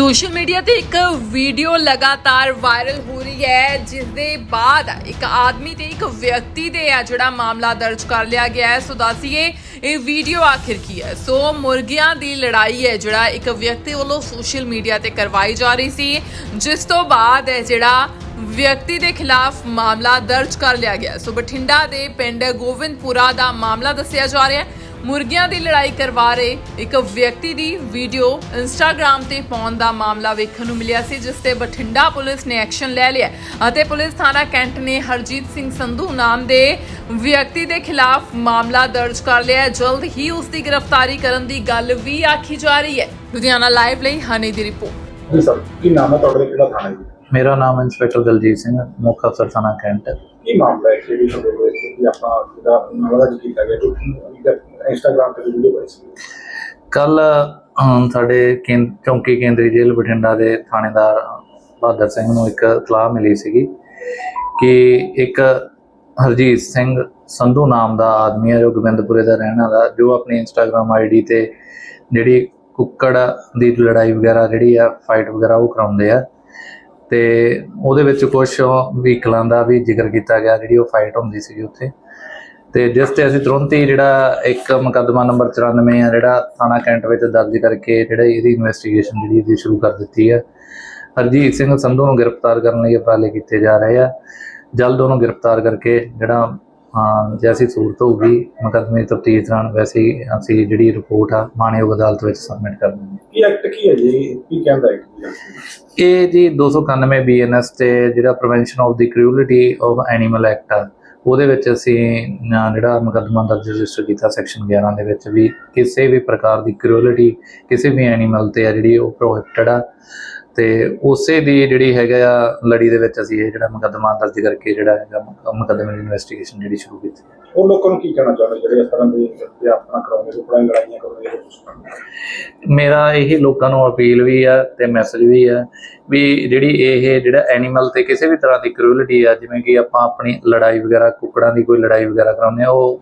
Social media ਤੇ ਇੱਕ video ਲਗਾਤਾਰ ਵਾਇਰਲ ਹੋ ਰਹੀ ਹੈ ਜਿਸ ਦੇ ਬਾਅਦ ਇੱਕ ਆਦਮੀ ਤੇ ਇੱਕ ਵਿਅਕਤੀ ਦੇ ਆ ਜਿਹੜਾ ਮਾਮਲਾ ਦਰਜ ਕਰ ਲਿਆ ਗਿਆ ਹੈ। ਸੋ ਦੱਸੀਏ, ਇਹ ਵੀਡੀਓ ਆਖਿਰ ਕੀ ਹੈ? ਸੋ ਮੁਰਗੀਆਂ ਦੀ ਲੜਾਈ ਹੈ, ਜਿਹੜਾ ਇੱਕ ਵਿਅਕਤੀ ਵੱਲੋਂ ਸੋਸ਼ਲ ਮੀਡੀਆ ਤੇ ਕਰਵਾਈ ਜਾ ਰਹੀ ਸੀ, ਜਿਸ ਤੋਂ ਬਾਅਦ ਇਹ ਜਿਹੜਾ ਵਿਅਕਤੀ ਦੇ ਖਿਲਾਫ ਮਾਮਲਾ ਦਰਜ ਕਰ ਲਿਆ ਗਿਆ ਸੋ ਬਠਿੰਡਾ ਦੇ ਪਿੰਡ ਗੋਬਿੰਦਪੁਰਾ ਦਾ ਮਾਮਲਾ ਦੱਸਿਆ ਜਾ ਰਿਹਾ ਹੈ। ਮੁਰਗੀਆਂ ਦੀ ਲੜਾਈ ਕਰਵਾ ਰਹੇ ਇੱਕ ਵਿਅਕਤੀ ਦੀ ਵੀਡੀਓ ਇੰਸਟਾਗ੍ਰam ਤੇ ਪਾਉਣ ਦਾ ਮਾਮਲਾ ਵੇਖਣ ਨੂੰ ਮਿਲਿਆ ਸੀ ਜਿਸ ਤੇ ਬਠਿੰਡਾ ਪੁਲਿਸ ਨੇ ਐਕਸ਼ਨ ਲੈ ਲਿਆ। ਅਤੇ ਪੁਲਿਸ ਥਾਣਾ ਕੈਂਟ ਨੇ ਹਰਜੀਤ ਸਿੰਘ ਸੰਧੂ ਨਾਮ ਦੇ ਵਿਅਕਤੀ ਦੇ ਖਿਲਾਫ ਮਾਮਲਾ ਦਰਜ ਕਰ ਲਿਆ ਹੈ। ਜਲਦ ਹੀ ਉਸ ਦੀ ਗ੍ਰਿਫਤਾਰੀ ਕਰਨ ਦੀ ਗੱਲ ਵੀ ਆਖੀ ਜਾ ਰਹੀ ਹੈ। ਲੁਧਿਆਣਾ ਲਾਈਵ ਲਈ ਹਨੀ ਦੀ ਰਿਪੋਰਟ। ਜੀ ਸਰ ਕੀ ਨਾਮ ਹੈ ਤੁਹਾਡੇ? ਕਿਹੜਾ ਥਾਣਾ ਹੈ ਜੀ? ਮੇਰਾ ਨਾਮ ਇੰਸਪੈਕਟਰ ਦਲਜੀਤ ਸਿੰਘ ਮੁੱਖ ਅਫਸਰ ਥਾਣਾ ਕੈਂਟ। ਹੈ। ਕੀ ਮਾਮਲਾ ਹੈ? ਕਿ ਵੀ ਤੁਹਾਡੇ ਕੋਲ ਕਿ ਆਪਾਂ ਜਿਹੜਾ ਮਾਮਲਾ ਜੀ ਕੀਤਾ ਗਿਆ ਜੋ ਇੰਸਟਾਗ੍ਰਾਮ ਤੇ ਵੀਡੀਓ ਪਾਈ ਸੀ। ਕੱਲ ਸਾਡੇ ਕੇਂ- ਚੌਂਕੀ ਕੇਂਦਰੀ ਜੇਲ੍ਹ ਬਠਿੰਡਾ ਦੇ ਥਾਣੇਦਾਰ ਬਹਾਦਰ ਸਿੰਘ ਨੂੰ ਇੱਕ ਇਤਲਾਹ ਮਿਲੀ ਸੀਗੀ ਕਿ ਇੱਕ ਹਰਜੀਤ ਸਿੰਘ ਸੰਧੂ ਨਾਮ ਦਾ ਆਦਮੀ ਹੈ, ਜੋ ਗੋਬਿੰਦਪੁਰੇ ਦਾ ਰਹਿਣ ਵਾਲਾ, ਜੋ ਆਪਣੀ ਇੰਸਟਾਗ੍ਰam ਆਈਡੀ ਤੇ ਜਿਹੜੀ ਕੁੱਕੜ ਦੀ ਲੜਾਈ ਵਗੈਰਾ ਜਿਹੜੀ ਆ ਫਾਈਟ ਵਗੈਰਾ ਉਹ ਕਰਾਉਂਦੇ ਆ ਤੇ ਉਹਦੇ ਵਿੱਚ ਕੁਝ ਵਹੀਕਲਾਂ ਦਾ ਵੀ ਜ਼ਿਕਰ ਕੀਤਾ ਗਿਆ, ਜਿਹੜੀ ਉਹ ਫਾਈਟ ਹੁੰਦੀ ਸੀਗੀ ਉੱਥੇ। ਤੇ ਜਿਸ ਤੇ ਅਸੀਂ ਤੁਰੰਤ ਹੀ ਜਿਹੜਾ ਇੱਕ ਮੁਕੱਦਮਾ ਨੰਬਰ 94 ਆ ਜਿਹੜਾ ਥਾਣਾ ਕੈਂਟ ਵਿੱਚ ਦਰਜ ਕਰਕੇ ਜਿਹੜਾ ਇਹਦੀ ਇਨਵੈਸਟੀਗੇਸ਼ਨ ਜਿਹੜੀ ਇਹਦੀ ਸ਼ੁਰੂ ਕਰ ਦਿੱਤੀ ਹੈ ਹਰਜੀਤ ਸਿੰਘ ਸੰਧੂ ਨੂੰ ਗ੍ਰਿਫਤਾਰ ਕਰਨ ਲਈ ਉਪਰਾਲੇ ਕੀਤੇ ਜਾ ਰਹੇ ਆ। ਜਲਦ ਉਹਨੂੰ ਗ੍ਰਿਫਤਾਰ ਕਰਕੇ ਜਿਹੜਾ ਜੈਸੀ ਸੂਰਤ ਹੋਊਗੀ ਮੁਕੱਦਮੇ ਤਫਤੀਸ਼ ਦੌਰਾਨ ਵੈਸੇ ਹੀ ਅਸੀਂ ਜਿਹੜੀ ਰਿਪੋਰਟ ਆ ਮਾਣਯੋਗ ਅਦਾਲਤ ਵਿੱਚ ਸਬਮਿਟ ਕਰ ਦਿੰਦੇ ਕੀ ਐਕਟ ਕੀ ਹੈ ਜੀ? ਕੀ ਕਹਿੰਦਾ ਇਹ ਜੀ 291 ਬੀਐਨਐਸ ਤੇ ਜਿਹੜਾ ਪ੍ਰੀਵੈਂਸ਼ਨ ਆਫ ਦੀ ਕ੍ਰੂਅਲਿਟੀ ਆਫ ਐਨੀਮਲ ਐਕਟ ਆ ਉਹਦੇ ਵਿੱਚ ਅਸੀਂ ਜਿਹੜਾ ਮੁਕੱਦਮਾ ਦਰਜ ਰਜਿਸਟਰ ਕੀਤਾ ਸੈਕਸ਼ਨ 11 ਦੇ ਵਿੱਚ ਵੀ ਕਿਸੇ ਵੀ ਪ੍ਰਕਾਰ ਦੀ ਕ੍ਰੂਅਲਿਟੀ ਕਿਸੇ ਵੀ ਐਨੀਮਲ ਤੇ ਆ ਜਿਹੜੀ ਉਹ ਪ੍ਰੋਹਿਬਿਟਡ ਆ। ਤੇ ਉਸੇ ਦੀ ਜਿਹੜੀ ਹੈਗਾ ਆ ਲੜੀ ਦੇ ਵਿੱਚ ਅਸੀਂ ਇਹ ਜਿਹੜਾ ਮੁਕੱਦਮਾ ਦਰਜ ਕਰਕੇ ਜਿਹੜਾ ਹੈਗਾ ਮੁਕ- ਮੁਕੱਦਮੇ ਦੀ ਇਨਵੈਸਟੀਗੇਸ਼ਨ ਜਿਹੜੀ ਸ਼ੁਰੂ ਕੀਤੀ ਹੈ ਉਹ ਲੋਕਾਂ ਨੂੰ ਕੀ ਕਹਿਣਾ ਚਾਹੁੰਦੇ ਜਿਹੜੇ ਇਸ ਤਰ੍ਹਾਂ ਦੇ ਆਪਣਾ ਕਰਾਉਂਦੇ ਨੇ ਬੜਾਈ ਲੜਾਈਆਂ ਕਰਦੇ। ਮੇਰਾ ਇਹ ਲੋਕਾਂ ਨੂੰ ਅਪੀਲ ਵੀ ਆ ਤੇ ਮੈਸੇਜ ਵੀ ਆ ਵੀ ਜਿਹੜੀ ਇਹ ਜਿਹੜਾ ਐਨੀਮਲ ਤੇ ਕਿਸੇ ਵੀ ਤਰ੍ਹਾਂ ਦੀ ਕਰੂਅਲਿਟੀ ਆ ਜਿਵੇਂ ਕਿ ਆਪਾਂ ਆਪਣੀ ਲੜਾਈ ਵਗੈਰਾ ਕੁੱਕੜਾਂ ਦੀ ਕੋਈ ਲੜਾਈ ਵਗੈਰਾ ਕਰਾਉਂਦੇ ਆ ਉਹ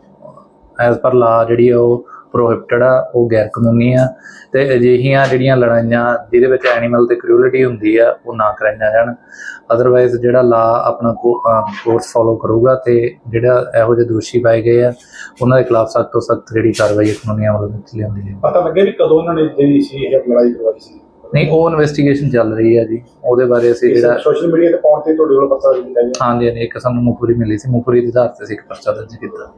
ਐਜ਼ ਪਰ ਲਾ ਜਿਹੜੀ ਆ ਉਹ ਪ੍ਰੋਹਿਬਿਟਡ ਆ ਉਹ ਗੈਰ ਕਾਨੂੰਨੀ ਆ। ਤੇ ਅਜਿਹੀਆਂ ਜਿਹੜੀਆਂ ਲੜਾਈਆਂ ਜਿਹਦੇ ਵਿੱਚ ਐਨੀਮਲ ਤੇ ਕਰੂਅਲਿਟੀ ਹੁੰਦੀ ਆ ਉਹ ਨਾ ਕਰਾਈਆਂ ਜਾਣ। ਅਦਰਵਾਈਜ਼ ਜਿਹੜਾ ਲਾ ਆਪਣਾ ਕੋਰਸ ਫੋਲੋ ਕਰੂਗਾ ਤੇ ਜਿਹੜਾ ਇਹੋ ਜਿਹੇ ਦੋਸ਼ੀ ਪਾਏ ਗਏ ਆ ਉਹਨਾਂ ਦੇ ਖਿਲਾਫ ਸਖਤ ਤੋਂ ਸਖਤ ਜਿਹੜੀ ਕਾਰਵਾਈ ਕਾਨੂੰਨੀ ਅਮਲ ਵਿੱਚ ਲਿਆਂਦੀ ਜਾਵੇ ਪਤਾ ਲੱਗਿਆ ਵੀ ਕਦੋਂ ਇਹਨਾਂ ਨੇ ਜਿਹੜੀ ਸੀ ਇਹ ਲੜਾਈ ਕਰਵਾਈ ਸੀ? ਨਹੀਂ ਉਹ ਇਨਵੈਸਟੀਗੇਸ਼ਨ ਚੱਲ ਰਹੀ ਹੈ ਜੀ। ਉਹਦੇ ਬਾਰੇ ਅਸੀਂ ਜਿਹੜਾ ਸੋਸ਼ਲ ਮੀਡੀਆ ਤੇ ਪਾਉਣ ਤੇ ਤੁਹਾਡੇ ਕੋਲ ਪਤਾ ਕੀਤਾ ਗਿਆ ਹਾਂਜੀ ਹਾਂਜੀ ਇੱਕ ਸਾਨੂੰ ਮੁਖਬਰੀ ਮਿਲੀ ਸੀ। ਮੁਖਬਰੀ ਦੇ ਆਧਾਰ ਤੇ ਅਸੀਂ ਇੱਕ ਪਰਚਾ ਦਰਜ ਕੀਤਾ।